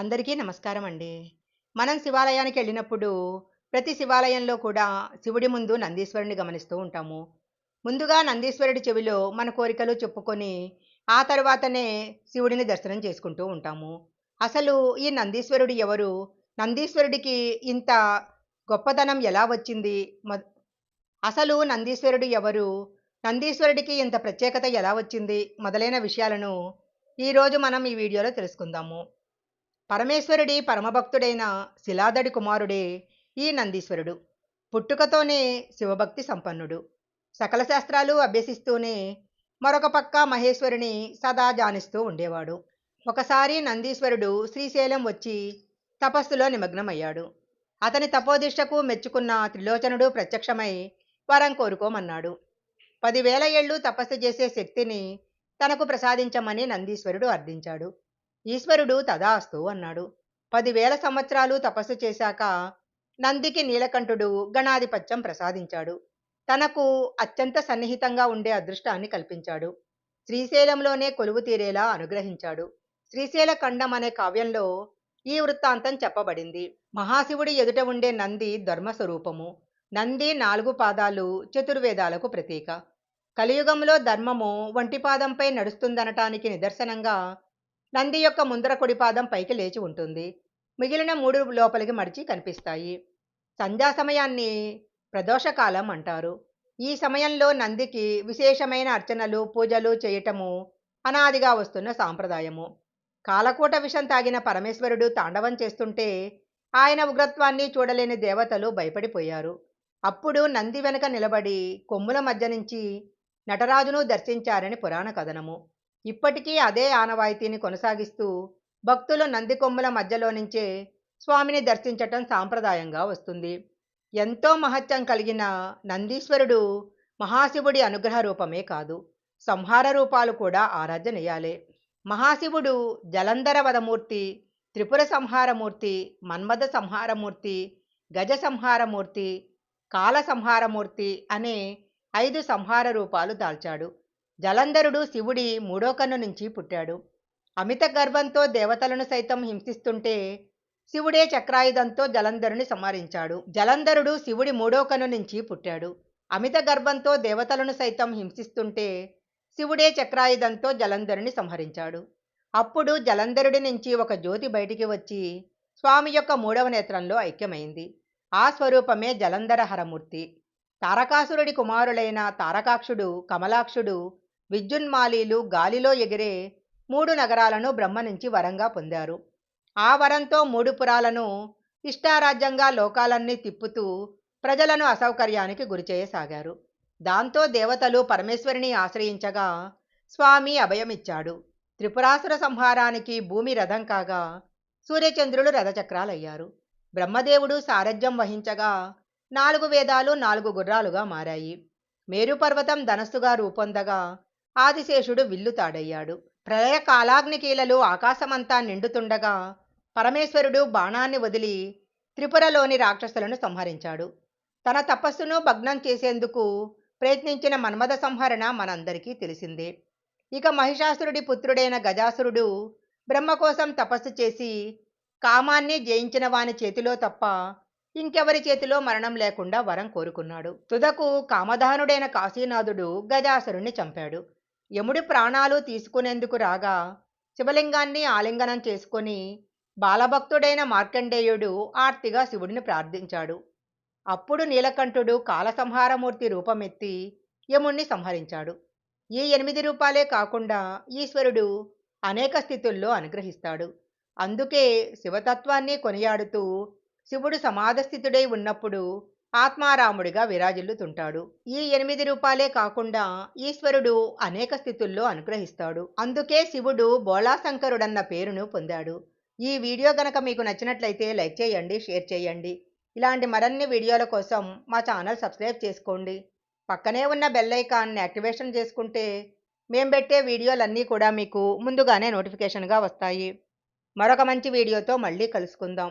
అందరికీ నమస్కారం అండి. మనం శివాలయానికి వెళ్ళినప్పుడు ప్రతి శివాలయంలో కూడా శివుడి ముందు నందీశ్వరుని గమనిస్తూ ఉంటాము. ముందుగా నందీశ్వరుడి చెవిలో మన కోరికలు చెప్పుకొని ఆ తర్వాతనే శివుడిని దర్శనం చేసుకుంటూ ఉంటాము. అసలు ఈ నందీశ్వరుడు ఎవరు? నందీశ్వరుడికి ఇంత గొప్పతనం ఎలా వచ్చింది? అసలు నందీశ్వరుడు ఎవరు? నందీశ్వరుడికి ఇంత ప్రత్యేకత ఎలా వచ్చింది? మొదలైన విషయాలను ఈరోజు మనం ఈ వీడియోలో తెలుసుకుందాము. పరమేశ్వరుడి పరమభక్తుడైన శిలాదడి కుమారుడే ఈ నందీశ్వరుడు. పుట్టుకతోనే శివభక్తి సంపన్నుడు. సకల శాస్త్రాలు అభ్యసిస్తూనే మరొక పక్క మహేశ్వరుని సదా జానిస్తూ ఉండేవాడు. ఒకసారి నందీశ్వరుడు శ్రీశైలం వచ్చి తపస్సులో నిమగ్నమయ్యాడు. అతని తపోదిష్టకు మెచ్చుకున్న త్రిలోచనుడు ప్రత్యక్షమై వరం కోరుకోమన్నాడు. పదివేల ఏళ్ళు తపస్సు చేసే శక్తిని తనకు ప్రసాదించమని నందీశ్వరుడు అర్థించాడు. ఈశ్వరుడు తదాస్తు అన్నాడు. పదివేల సంవత్సరాలు తపస్సు చేశాక నందికి నీలకంఠుడు గణాధిపత్యం ప్రసాదించాడు. తనకు అత్యంత సన్నిహితంగా ఉండే అదృష్టాన్ని కల్పించాడు. శ్రీశైలంలోనే కొలువు తీరేలా అనుగ్రహించాడు. శ్రీశైల ఖండం అనే కావ్యంలో ఈ వృత్తాంతం చెప్పబడింది. మహాశివుడి ఎదుట ఉండే నంది ధర్మస్వరూపము. నంది నాలుగు పాదాలు చతుర్వేదాలకు ప్రతీక. కలియుగంలో ధర్మము వంటిపాదంపై నడుస్తుందనటానికి నిదర్శనంగా నంది యొక్క ముందర కుడి పాదం పైకి లేచి ఉంటుంది. మిగిలిన మూడు లోపలికి మడిచి కనిపిస్తాయి. సంధ్యా సమయాన్ని ప్రదోషకాలం అంటారు. ఈ సమయంలో నందికి విశేషమైన అర్చనలు పూజలు చేయటము అనాదిగా వస్తున్న సాంప్రదాయము. కాలకూట విషం తాగిన పరమేశ్వరుడు తాండవం చేస్తుంటే ఆయన ఉగ్రత్వాన్ని చూడలేని దేవతలు భయపడిపోయారు. అప్పుడు నంది వెనుక నిలబడి కొమ్ముల మధ్య నుంచి నటరాజును దర్శించారని పురాణ కథనము. ఇప్పటికీ అదే ఆనవాయితీని కొనసాగిస్తూ భక్తులు నంది కొమ్ముల మధ్యలో నుంచే స్వామిని దర్శించటం సాంప్రదాయంగా వస్తుంది. ఎంతో మహత్యం కలిగిన నందీశ్వరుడు మహాశివుడి అనుగ్రహ రూపమే కాదు సంహార రూపాలు కూడా ఆరాధనీయాలే. మహాశివుడు జలంధర వదమూర్తి త్రిపుర సంహారమూర్తి మన్మథ సంహారమూర్తి గజ సంహారమూర్తి కాల సంహారమూర్తి అనే ఐదు సంహార రూపాలు దాల్చాడు. జలంధరుడు శివుడి మూడో కన్ను నుంచి పుట్టాడు. అమిత గర్వంతో దేవతలను సైతం హింసిస్తుంటే శివుడే చక్రాయుధంతో జలంధరుని సంహరించాడు. జలంధరుడు శివుడి మూడో కన్ను నుంచి పుట్టాడు. అమిత గర్భంతో దేవతలను సైతం హింసిస్తుంటే శివుడే చక్రాయుధంతో జలంధరుని సంహరించాడు. అప్పుడు జలంధరుడి నుంచి ఒక జ్యోతి బయటికి వచ్చి స్వామి యొక్క మూడవ నేత్రంలో ఐక్యమైంది. ఆ స్వరూపమే జలంధర హరమూర్తి. తారకాసురుడి కుమారులైన తారకాక్షుడు కమలాక్షుడు విద్యున్మాలీలు గాలిలో ఎగిరే మూడు నగరాలను బ్రహ్మ నుంచి వరంగా పొందారు. ఆ వరంతో మూడు పురాలను ఇష్టారాజ్యంగా లోకాలన్నీ తిప్పుతూ ప్రజలను అసౌకర్యానికి గురిచేయసాగారు దాంతో దేవతలు పరమేశ్వరిని ఆశ్రయించగా స్వామి అభయమిచ్చాడు. త్రిపురాసుర సంహారానికి భూమి రథం కాగా సూర్యచంద్రులు రథచక్రాలయ్యారు. బ్రహ్మదేవుడు సారథ్యం వహించగా నాలుగు వేదాలు నాలుగు గుర్రాలుగా మారాయి. మేరుపర్వతం ధనస్సుగా రూపొందగా ఆదిశేషుడు విల్లు తాడయ్యాడు ప్రళయ కాలాగ్నికీలలు ఆకాశమంతా నిండుతుండగా పరమేశ్వరుడు బాణాన్ని వదిలి త్రిపురలోని రాక్షసులను సంహరించాడు. తన తపస్సును భగ్నం చేసేందుకు ప్రయత్నించిన మన్మథ సంహరణ మనందరికీ తెలిసిందే. ఇక మహిషాసురుడి పుత్రుడైన గజాసురుడు బ్రహ్మ కోసం తపస్సు చేసి కామాన్ని జయించిన వాని చేతిలో తప్ప ఇంకెవరి చేతిలో మరణం లేకుండా వరం కోరుకున్నాడు. తుదకు కామధానుడైన కాశీనాథుడు గజాసురుణ్ణి చంపాడు. యముడి ప్రాణాలు తీసుకునేందుకు రాగా శివలింగాన్ని ఆలింగనం చేసుకొని బాలభక్తుడైన మార్కండేయుడు ఆర్తిగా శివుడిని ప్రార్థించాడు. అప్పుడు నీలకంఠుడు కాలసంహారమూర్తి రూపమెత్తి యముణ్ణి సంహరించాడు. ఈ ఎనిమిది రూపాలే కాకుండా ఈశ్వరుడు అనేక స్థితుల్లో అనుగ్రహిస్తాడు. అందుకే శివతత్వాన్ని కొనియాడుతూ శివుడు సమాధస్థితుడై ఉన్నప్పుడు ఆత్మారాముడిగా విరాజిల్లుతుంటాడు. ఈ ఎనిమిది రూపాలే కాకుండా ఈశ్వరుడు అనేక స్థితుల్లో అనుగ్రహిస్తాడు. అందుకే శివుడు బోళాశంకరుడన్న పేరును పొందాడు. ఈ వీడియో గనక మీకు నచ్చినట్లయితే లైక్ చేయండి షేర్ చేయండి. ఇలాంటి మరిన్ని వీడియోల కోసం మా ఛానల్ సబ్స్క్రైబ్ చేసుకోండి. పక్కనే ఉన్న బెల్ ఐకాన్ని యాక్టివేషన్ చేసుకుంటే మేం పెట్టే వీడియోలన్నీ కూడా మీకు ముందుగానే నోటిఫికేషన్గా వస్తాయి. మరొక మంచి వీడియోతో మళ్ళీ కలుసుకుందాం.